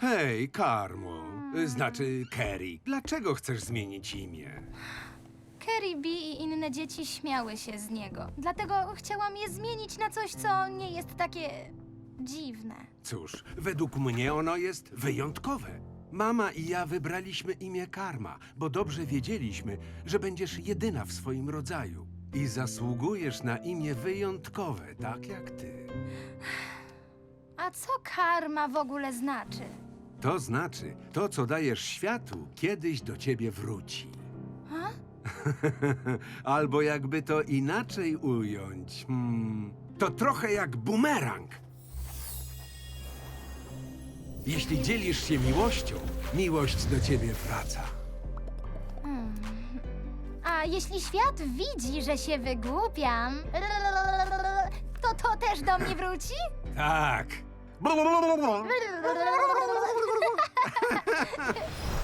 Hej, Karmo, znaczy Kerry, dlaczego chcesz zmienić imię? Carrie B i inne dzieci śmiały się z niego. Dlatego chciałam je zmienić na coś, co nie jest takie dziwne. Cóż, według mnie ono jest wyjątkowe. Mama i ja wybraliśmy imię Karma, bo dobrze wiedzieliśmy, że będziesz jedyna w swoim rodzaju. I zasługujesz na imię wyjątkowe, tak jak ty. A co karma w ogóle znaczy? To znaczy, to co dajesz światu, kiedyś do ciebie wróci. A? Albo jakby to inaczej ująć, hmm, to trochę jak bumerang. Jeśli dzielisz się miłością, miłość do ciebie wraca. A jeśli świat widzi, że się wygłupiam, to to też do mnie wróci? Tak. Blablabla.